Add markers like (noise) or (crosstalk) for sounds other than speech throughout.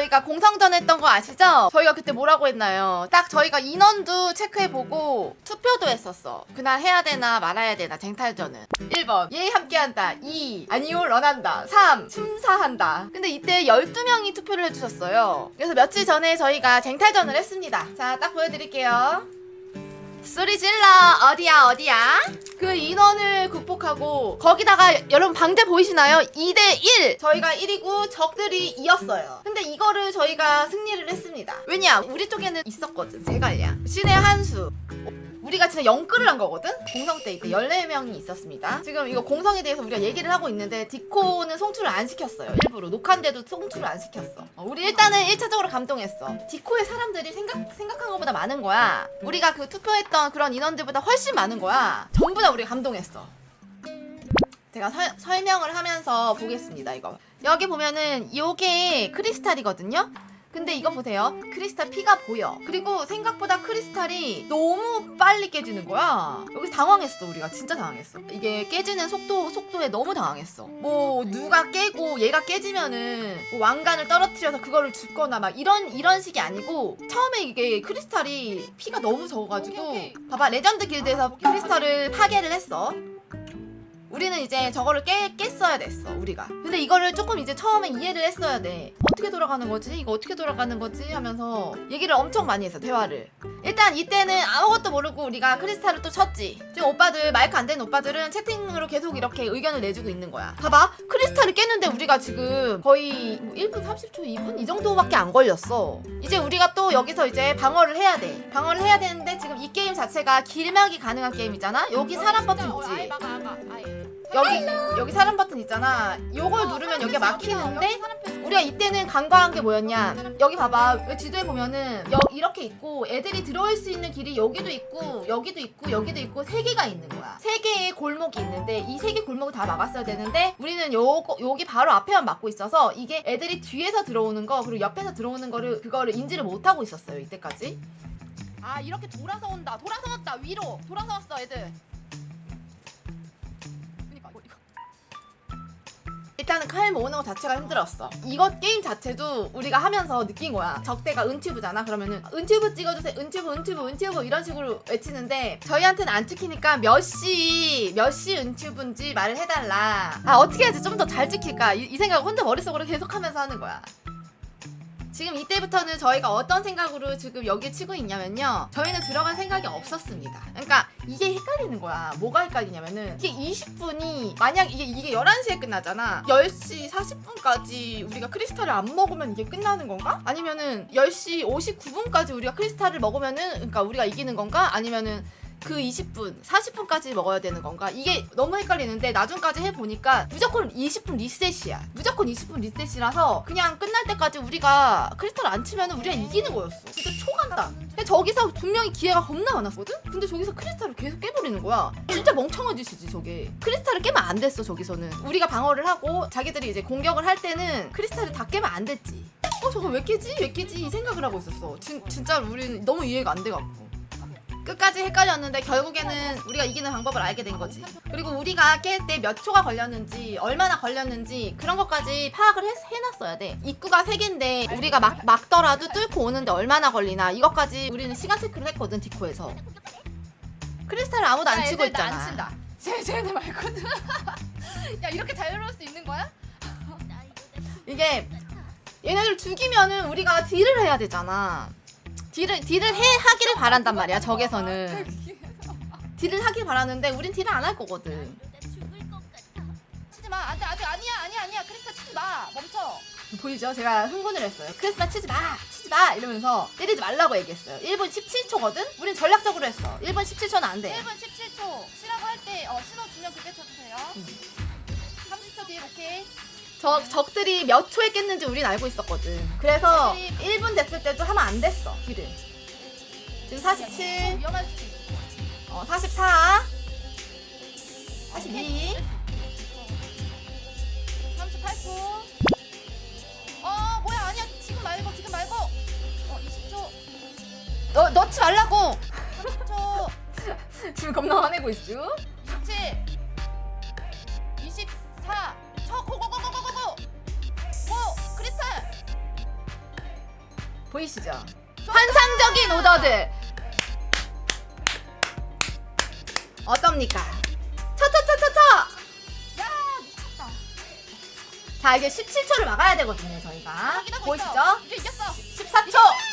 저희가 공성전 했던 거 아시죠? 저희가 그때 뭐라고 했나요? 딱 저희가 인원도 체크해보고 투표도 했었어. 그날 해야 되나 말아야 되나 쟁탈전은. 1번 예 함께한다 2 아니요 런한다 3 춤사한다 근데 이때 12명이 투표를 해주셨어요 그래서 며칠 전에 저희가 쟁탈전을 했습니다 자 딱 보여드릴게요 소리 질러. 어디야 어디야? 그 인원을 극복하고 거기다가 여러분 방대 보이시나요? 2대1 저희가 1이고 적들이 2였어요. 근데 이거를 저희가 승리를 했습니다. 왜냐 우리 쪽에는 있었거든 제갈량 신의 한수 우리가 진짜 영끌을 한 거거든? 공성 때 이때 14명이 있었습니다. 지금 이거 공성에 대해서 우리가 얘기를 하고 있는데 디코는 송출을 안 시켰어요. 일부러. 녹화인데도 송출을 안 시켰어. 어, 우리 일단은 1차적으로 감동했어. 디코의 사람들이 생각, 생각한 것보다 많은 거야. 우리가 그 투표했던 그런 인원들보다 훨씬 많은 거야. 전부 다 우리가 감동했어. 제가 설- 설명을 하면서 보겠습니다, 이거. 여기 보면은 요게 크리스탈이거든요? 근데 이거 보세요. 크리스탈 피가 보여. 그리고 생각보다 크리스탈이 너무 빨리 깨지는 거야. 여기서 당황했어, 우리가. 진짜 당황했어. 이게 깨지는 속도, 속도에 너무 당황했어. 뭐, 누가 깨고 얘가 깨지면은 뭐 왕관을 떨어뜨려서 그거를 줍거나 막 이런, 이런 식이 아니고 처음에 이게 크리스탈이 피가 너무 적어가지고 봐봐, 레전드 길드에서 크리스탈을 파괴를 했어. 우리는 이제 저거를 깨, 깼어야 됐어 우리가. 근데 이거를 조금 이제 처음에 이해를 했어야 돼. 어떻게 돌아가는 거지? 이거 어떻게 돌아가는 거지? 하면서 얘기를 엄청 많이 했어 대화를. 일단 이때는 아무것도 모르고 우리가 크리스탈을 또 쳤지. 지금 오빠들 마이크 안 되는 오빠들은 채팅으로 계속 이렇게 의견을 내주고 있는 거야. 봐봐. 크리스탈을 깼는데 우리가 지금 거의 뭐 1분 30초 2분? 이 정도밖에 안 걸렸어. 이제 우리가 또 여기서 이제 방어를 해야 돼. 방어를 해야 되는데 지금 이 자체가 길막이 가능한 게임이잖아 여기 사람 버튼 있지 여기 여기 사람 버튼 있잖아. 요걸 누르면 여기 가 막히는데 우리가 이때는 간과한 게 뭐였냐? 여기 봐봐. 왜 지도에 보면은 여, 이렇게 있고 애들이 들어올 수 있는 길이 여기도 있고 여기도 있고 여기도 있고 세 개가 있는 거야. 세 개의 골목이 있는데 이 세 개 골목을 다 막았어야 되는데 우리는 요 여기 바로 앞에만 막고 있어서 이게 애들이 뒤에서 들어오는 거 그리고 옆에서 들어오는 거를 그거를 인지를 못 하고 있었어요 이때까지. 아 이렇게 돌아서 온다. 돌아서 왔다 위로 돌아서 왔어 애들. 이거. 일단은 칼 모으는 것 자체가 힘들었어. 이거 게임 자체도 우리가 하면서 느낀 거야. 적대가 은튜브잖아. 그러면은 은튜브 찍어주세요. 은튜브, 은튜브, 은튜브 이런 식으로 외치는데 저희한테는 안 찍히니까 몇 시, 몇 시 은튜브인지 말을 해달라. 아, 어떻게 해야지 좀 더 잘 찍힐까? 이, 이 생각을 혼자 머릿속으로 계속 하면서 하는 거야. 지금 이때부터는 저희가 어떤 생각으로 지금 여기에 치고 있냐면요. 저희는 들어간 생각이 없었습니다. 그러니까 이게 헷갈리는 거야. 뭐가 헷갈리냐면은 이게 20분이 만약 이게 이게 11시에 끝나잖아. 10시 40분까지 우리가 크리스탈을 안 먹으면 이게 끝나는 건가? 아니면은 10시 59분까지 우리가 크리스탈을 먹으면은 그러니까 우리가 이기는 건가? 아니면은 그 20분, 40분까지 먹어야 되는 건가? 이게 너무 헷갈리는데 나중까지 해보니까 무조건 20분 리셋이야. 무조건 20분 리셋이라서 그냥 끝날 때까지 우리가 크리스탈 안 치면 우리가 이기는 거였어. 진짜 초간단. 근데 저기서 분명히 기회가 겁나 많았거든? 근데 저기서 크리스탈을 계속 깨버리는 거야. 진짜 멍청한 짓이지 저게. 크리스탈을 깨면 안 됐어 저기서는. 우리가 방어를 하고 자기들이 이제 공격을 할 때는 크리스탈을 다 깨면 안 됐지. 어 저거 왜 깨지? 왜 깨지? 이 생각을 하고 있었어. 진, 진짜 우리는 너무 이해가 안 돼갖고. 끝까지 헷갈렸는데 결국에는 우리가 이기는 방법을 알게 된 거지. 그리고 우리가 깰 때 몇 초가 걸렸는지 얼마나 걸렸는지 그런 것까지 파악을 해, 해놨어야 돼. 입구가 세 개인데 우리가 막 막더라도 뚫고 오는데 얼마나 걸리나 이것까지 우리는 시간 체크를 했거든 디코에서. 크리스탈을 아무도 안 치고 있잖아. 안 친다. (laughs) 쟤 쟤네 말거든. (laughs) 야 이렇게 자유로울 수 있는 거야? 이게 얘네들 죽이면은 우리가 딜을 해야 되잖아. 딜을 딜을 해 하기를 바란단 말이야 적에서는 딜을 하길 바라는데 우린 딜을 안 할 거거든. 치지 마. 안돼 안돼 아니야 아니야 아니야 크리스탈 치지 마. 멈춰. 보이죠? 제가 흥분을 했어요. 크리스마 치지 마! 치지 마! 이러면서 때리지 말라고 얘기했어요. 1분 17초거든? 우린 전략적으로 했어. 1분 17초는 안 돼. 1분 17초. 쉬라고 할 때 어, 신호 주면 그때 쳐주세요. 음. 30초 뒤에 오케이. 저 적들이 몇 초에 깼는지 우린 알고 있었거든. 그래서 애들이- 1분 됐을 때도 하면 안 됐어. 딜을. 지금 47, 위험할 수도 있어. 어, 44, 42. 38초. 어 뭐야 아니야 지금 말고 지금 말고. 어 20초. 너, 넣지 말라고! 30초. (laughs) 지금 겁나 화내고 있어. 보이시죠? 환상적인 오더들 어떻습니까? 차차차차차 야 미쳤다. 자 이게 17초를 막아야 되거든요 저희가 보이시죠? 이제 이겼어. 14초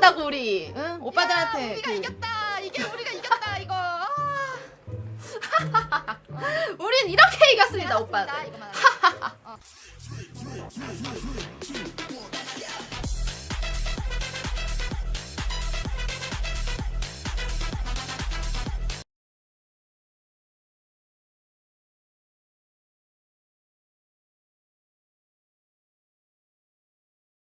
이겼다고 우리. 응? 야, 오빠들한테 우리가 그- 이겼다. 이게 우리가 이겼다 이거. 아, (laughs) 우린 이렇게 이겼습니다 오빠들. 이거만. (laughs) 어.